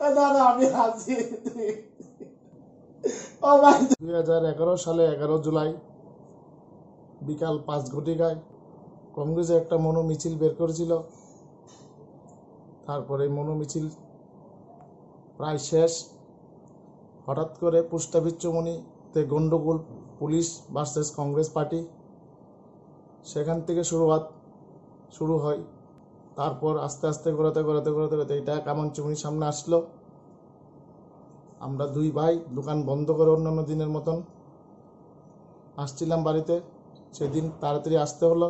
দাদা আমি দুই হাজার এগারো সালে এগারো জুলাই বিকাল পাঁচ ঘটিকায় কংগ্রেসে একটা মনো মিছিল বের করেছিল। তারপরে মনো মিছিল প্রায় শেষ। হঠাৎ করে পুষ্টাবিচ্চমণিতে গণ্ডগোল পুলিশ ভার্সেস কংগ্রেস পার্টি। সেখান থেকে শুরুয়াত শুরু হয় তারপর আস্তে আস্তে করাতে করাতে করাতে করাতে এটা কামানচুমনির সামনে আসলো? আমরা দুই ভাই দোকান বন্ধ করে অন্যান্য দিনের মতন আসছিলাম বাড়িতে। সেদিন তাড়াতাড়ি আসতে হলো।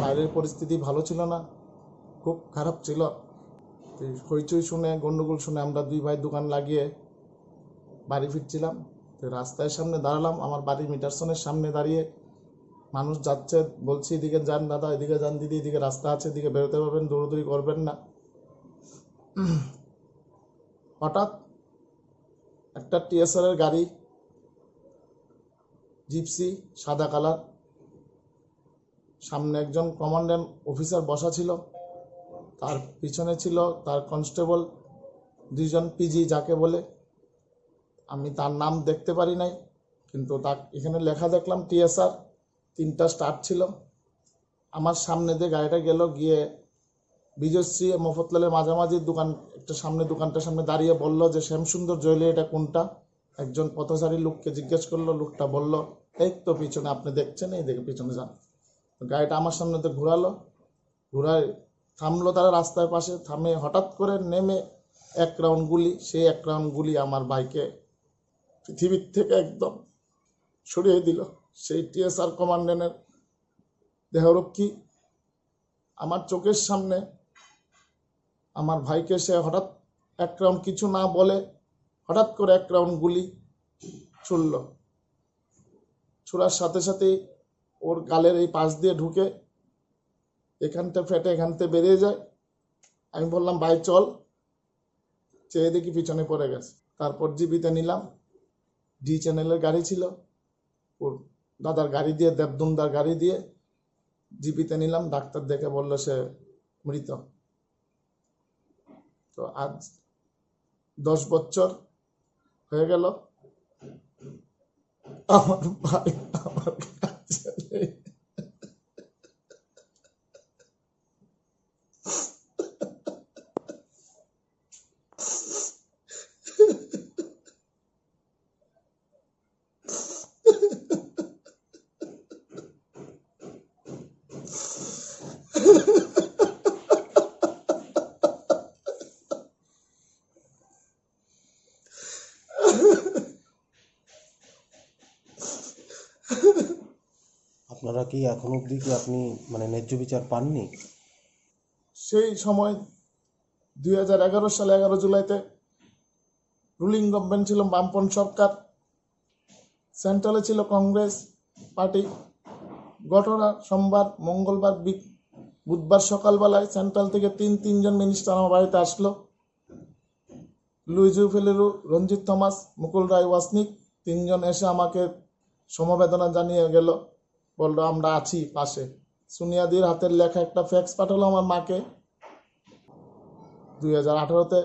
বাইরের পরিস্থিতি ভালো ছিল না, খুব খারাপ ছিল। হইচই শুনে, গন্ডগোল শুনে আমরা দুই ভাই দোকান লাগিয়ে বাড়ি ফিরছিলাম। তো রাস্তায় সামনে দাঁড়ালাম, আমার বাড়ি মিটারসনের সামনে দাঁড়িয়ে মানুষ যাচ্ছে, বলছি এদিকে যান দাদা, এদিকে যান দিদি, এদিকে রাস্তা আছে, এদিকে বেরোতে পারবেন, দৌড়দৌড়ি করবেন না। হঠাৎ একটা টিএসআর এর গাড়ি, জিপসি, সাদা কালার, সামনে একজন কমান্ড্যান্ট অফিসার বসা ছিল। তার পিছনে ছিল তার কনস্টেবল দুইজন পিজি যাকে বলে। আমি তার নাম দেখতে পারি নাই, কিন্তু তা এখানে লেখা দেখলাম টিএসআর তিনটা স্টার্ট ছিল। আমার সামনে দিয়ে গাড়িটা গেল, গিয়ে বিজয়শ্রী মফতলালের মাঝামাঝি দোকান, একটা সামনে দোকানটার সামনে দাঁড়িয়ে বলল যে, শ্যামসুন্দর জুয়েলারি, এটা কোনটা? একজন পথচারী লোককে জিজ্ঞেস করল, লোকটা বলল, এই তো পিছনে আপনি দেখছেন, এই দেখে পিছনে যান। গাড়িটা আমার সামনে তো ঘোরালো। ঘোরায় থামলো তারা রাস্তার পাশে, থামে হঠাৎ করে নেমে এক রাউন্ড গুলি, সেই এক রাউন্ড গুলি আমার বাইকে পৃথিবীর থেকে একদম সরিয়ে দিল। সেই টিএসআর কমান্ডেন্টের দেহরক্ষী আমার চোখের সামনে, আমার ভাইকে সে হঠাৎ এক রাউন্ড কিছু না বলে হঠাৎ করে এক রাউন্ড গুলি ছুড়ল। ছুড়ার সাথে সাথেই ওর গালের এই পাশ দিয়ে ঢুকে এখানটা ফেটে এখানতে বেরিয়ে যায়। আমি বললাম, ভাই, চল। চেয়ে দেখি পিছনে পড়ে গেছে। তারপর জিবিতে নিলাম। ডি চ্যানেলের গাড়ি ছিল। ওর দাদার গাড়ি দিয়ে, দেবদুমদার গাড়ি দিয়ে জিপিতে নিলাম। ডাক্তার দেখে বলল সে মৃত। তো আজ দশ বছর হয়ে গেল। আমার ভাই আমার কাছে আপনারা কি এখন অবধি কি আপনি মানে ন্যায্য বিচার পাননি? সেই সময় দুই হাজার এগারো সালে এগারো জুলাইতে রুলিং গভর্নমেন্ট ছিল বামপন সরকার। সেন্ট্রালে ছিল কংগ্রেস পার্টি। ঘটনা সোমবার, মঙ্গলবার বুধবার সকালবেলায় সেন্ট্রাল থেকে তিন, তিনজন মিনিস্টার আমার বাড়িতে আসলো। লুইজু ফেলেরু রঞ্জিত থমাস, মুকুল রায় ওয়াসনিক তিনজন এসে আমাকে সমবেদনা জানিয়ে গেল, বলল, আমরা আছি পাশে। সুনিয়াদির হাতের লেখা একটা ফ্যাক্স পাঠালো আমার মাকে। দুই হাজার আঠারোতে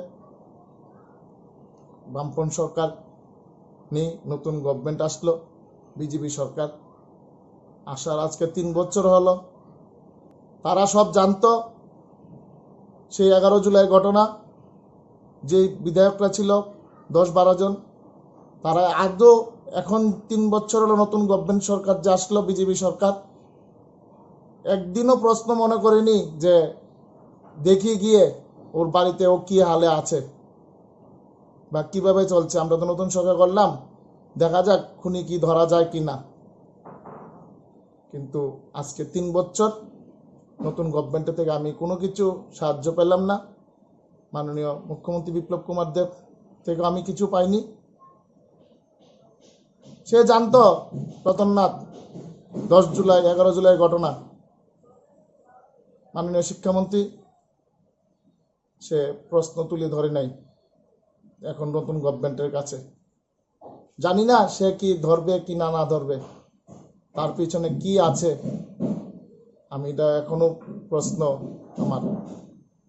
বামপন্থ সরকার নিয়ে নতুন গভর্নমেন্ট আসলো, বিজেপি সরকার। আসার আজকে তিন বছর হলো। তারা সব জানতো সেই এগারো জুলাই ঘটনা। যে বিধায়করা ছিল, দশ বারো জন, তারা আদৌ এখন তিন বছর হলো নতুন গভর্নমেন্ট সরকার, যে আসলো বিজেপি সরকার। একদিনও প্রশ্ন মনে করিনি যে দেখি গিয়ে ওর বাড়িতে ও কি হালে আছে বা কীভাবে চলছে। আমরা তো নতুন সরকার করলাম, দেখা যাক খুনি কি ধরা যায় কি না। কিন্তু আজকে তিন বছর নতুন গভর্নমেন্টের থেকে আমি কোনো কিছু সাহায্য পেলাম না। মাননীয় মুখ্যমন্ত্রী বিপ্লব কুমার দেব থেকে আমি কিছু পাইনি। সে জানতো রতননাথ দশ জুলাই, এগারো জুলাই ঘটনা। মাননীয় শিক্ষামন্ত্রী, সে প্রশ্ন তুলে ধরে নাই, এখন নতুন গভর্নমেন্টের কাছে। জানি না সে কি ধরবে, কি না না ধরবে। তার পিছনে কি আছে, আমি এটা এখনও প্রশ্ন আমার।